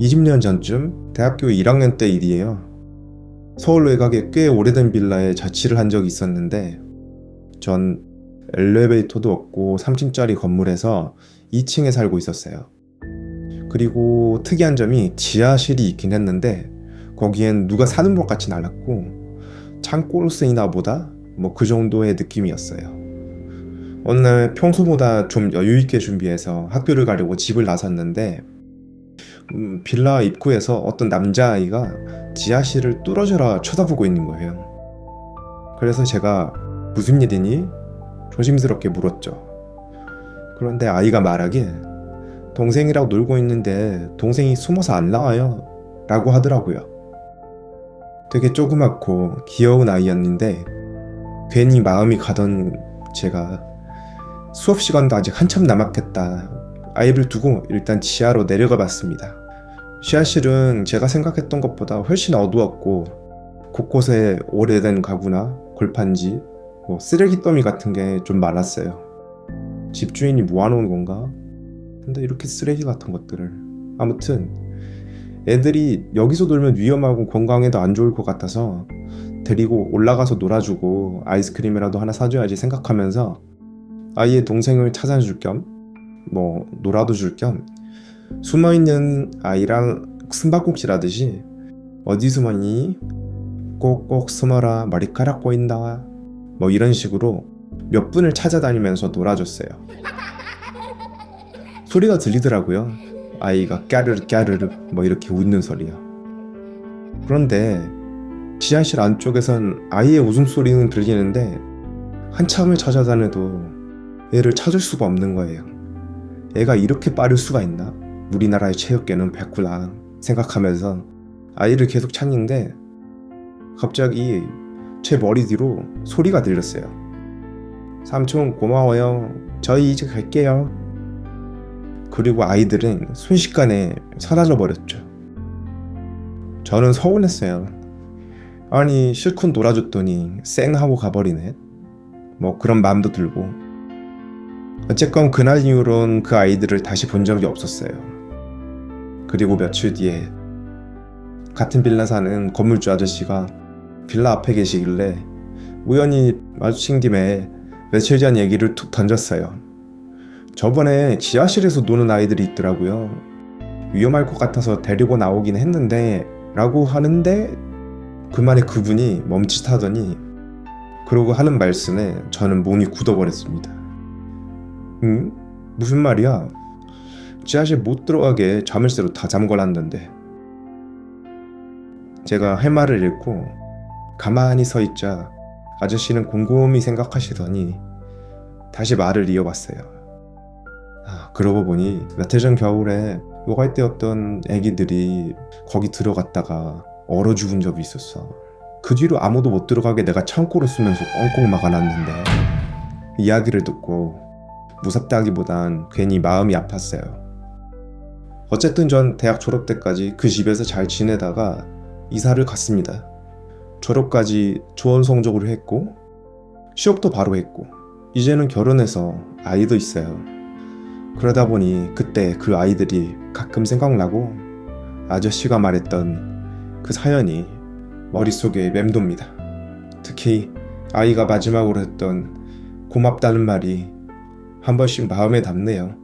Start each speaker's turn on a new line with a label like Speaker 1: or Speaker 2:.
Speaker 1: 20년 전쯤 대학교 1학년 때 일이에요. 서울 외곽에 꽤 오래된 빌라에 자취를 한 적이 있었는데 전 엘리베이터도 없고 3층짜리 건물에서 2층에 살고 있었어요. 그리고 특이한 점이 지하실이 있긴 했는데 거기엔 누가 사는 것 같진 않았고 창고로 쓰이나 보다 뭐 그 정도의 느낌이었어요. 어느 날 평소보다 좀 여유 있게 준비해서 학교를 가려고 집을 나섰는데 음, 빌라 입구에서 어떤 남자아이가 지하실을 뚫어져라 쳐다보고 있는 거예요. 그래서 제가 무슨 일이니? 조심스럽게 물었죠. 그런데 아이가 말하길 동생이랑 놀고 있는데 동생이 숨어서 안 나와요. 라고 하더라고요. 되게 조그맣고 귀여운 아이였는데 괜히 마음이 가던 제가 수업 시간도 아직 한참 남았겠다. 아이를 두고 일단 지하로 내려가 봤습니다. 지하실은 제가 생각했던 것보다 훨씬 어두웠고 곳곳에 오래된 가구나 골판지, 뭐 쓰레기 더미 같은 게 좀 많았어요. 집주인이 모아놓은 건가? 근데 이렇게 쓰레기 같은 것들을 아무튼 애들이 여기서 놀면 위험하고 건강에도 안 좋을 것 같아서 데리고 올라가서 놀아주고 아이스크림이라도 하나 사줘야지 생각하면서 아이의 동생을 찾아줄 겸 뭐 놀아도 줄 겸 숨어있는 아이랑 숨바꼭질 어디 숨었니? 꼭꼭 숨어라. 머리카락 보인다. 뭐 이런 식으로 몇 분을 찾아다니면서 놀아줬어요. 소리가 들리더라고요. 아이가 까르르 까르르 뭐 이렇게 웃는 소리요. 그런데 지하실 안쪽에선 아이의 웃음소리는 들리는데 한참을 찾아다녀도 애를 찾을 수가 없는 거예요. 애가 이렇게 빠를 수가 있나? 우리나라의 체육계는 백구나 생각하면서 아이를 계속 찾는데 갑자기 제 머리 뒤로 소리가 들렸어요. 삼촌 고마워요. 저희 이제 갈게요. 그리고 아이들은 순식간에 사라져 버렸죠. 저는 서운했어요. 아니 실컷 놀아줬더니 쌩 하고 가버리네. 뭐 그런 마음도 들고 어쨌건 그날 이후론 그 아이들을 다시 본 적이 없었어요. 그리고 며칠 뒤에 같은 빌라 사는 건물주 아저씨가 빌라 앞에 계시길래 우연히 마주친 김에 며칠 전 얘기를 툭 던졌어요. 저번에 지하실에서 노는 아이들이 있더라고요. 위험할 것 같아서 데리고 나오긴 했는데 라고 하는데 그 말에 그분이 멈칫하더니 그러고 하는 말씀에 저는 몸이 굳어버렸습니다. 응? 무슨 말이야? 지하실 못 들어가게 자물쇠로 다 잠궈놨는데 제가 할 말을 잃고 가만히 서 있자 아저씨는 곰곰이 생각하시더니 다시 말을 이어봤어요. 아, 그러고 보니 며칠 전 겨울에 요갈 때였던 애기들이 거기 들어갔다가 얼어 죽은 적이 있었어. 그 뒤로 아무도 못 들어가게 내가 창고를 쓰면서 꽁꽁 막아놨는데 이야기를 듣고 무섭다기보단 괜히 마음이 아팠어요. 어쨌든 전 대학 졸업 때까지 그 집에서 잘 지내다가 이사를 갔습니다. 졸업까지 좋은 성적으로 했고 취업도 바로 했고 이제는 결혼해서 아이도 있어요. 그러다 보니 그때 그 아이들이 가끔 생각나고 아저씨가 말했던 그 사연이 머릿속에 맴돕니다. 특히 아이가 마지막으로 했던 고맙다는 말이 한 번씩 마음에 담네요.